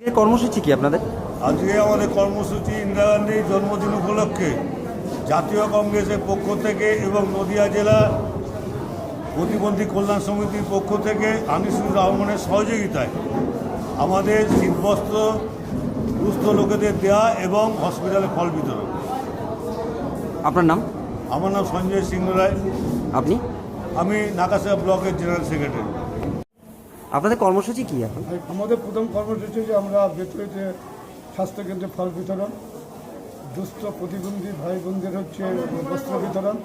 কর্মসূচি কি আপনাদের? আজকে আমাদের কর্মসূচি ইন্দিরা গান্ধীর জন্মদিন উপলক্ষে জাতীয় কংগ্রেসের পক্ষ থেকে এবং নদিয়া জেলা প্রতিবন্ধী কল্যাণ সমিতির পক্ষ থেকে আনিসুর রহমানের সহযোগিতায় আমাদের শীতবস্ত্র দুস্থ লোকেদের দেয়া এবং হসপিটালে ফল বিতরণ। আপনার নাম? আমার নাম সঞ্জয় সিংহ রায়। আপনি? আমি নাকাশা ব্লকের জেনারেল সেক্রেটারি। আপনাদের কর্মসূচি কি এখন? আমাদের প্রথম কর্মসূচি যে আমরা বেতরিতে স্বাস্থ্যকেন্দ্রে ফল বিতরণ, দুস্থ প্রতিবন্ধী ভাই বোনদের হচ্ছে বস্ত্র বিতরণ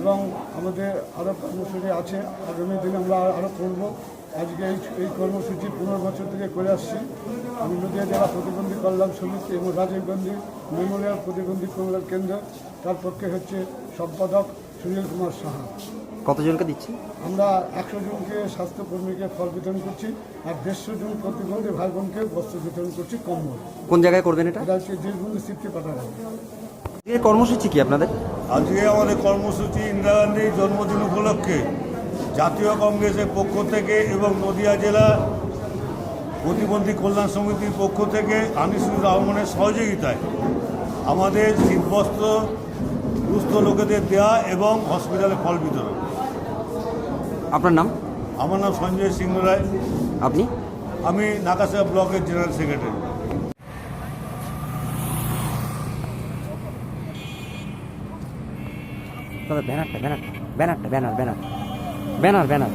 এবং আমাদের আরও কর্মসূচি আছে। আগামী দিনে আমরা আরও করব। আজকে এই এই কর্মসূচি পনেরো বছর থেকে করে আসছি। আমি নদীয়া জেলা প্রতিবন্ধী কল্যাণ সমিতি এবং রাজীব গান্ধী মেমোরিয়াল প্রতিবন্ধী কল্যাণ কেন্দ্র, তার পক্ষে হচ্ছে সম্পাদক সুনীল কুমার সাহা। কতজনকে দিচ্ছি আমরা একশো জনকে স্বাস্থ্যকর্মীকে ফল বিতরণ করছি আর দেড়শো জন প্রতিবন্ধী ভাই বোনকে বস্ত্র বিতরণ করছি কম্বল কোন জায়গায় করবেন এটা? এটা হচ্ছে দেশবন্ধু স্মৃতি পাঠানো এই কর্মসূচি কি আপনাদের? আজকে আমাদের কর্মসূচি ইন্দিরা গান্ধীর জন্মদিন উপলক্ষে জাতীয় কংগ্রেসের পক্ষ থেকে এবং নদিয়া জেলা প্রতিবন্ধী কল্যাণ সমিতির পক্ষ থেকে আনিসুর রহমানের সহযোগিতায় আমাদের শীতবস্ত্র দুস্থ লোকেদের দেয়া এবং হসপিটালে ফল বিতরণ। আপনার নাম? আমার নাম সঞ্জয় সিংহ রায়। আপনি? আমি নাকাশা ব্লকের জেনারেল সেক্রেটারি। দাদা ব্যানারটা ব্যানারটা ব্যানারটা ব্যানার ব্যানার। Banner banner.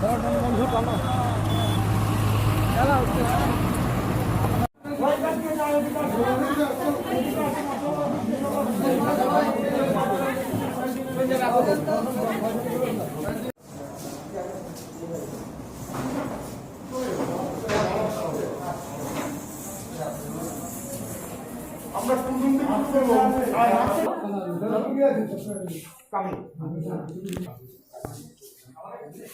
ঠিক আছে হ্যাঁ সাদা কাগজে একটা লিখে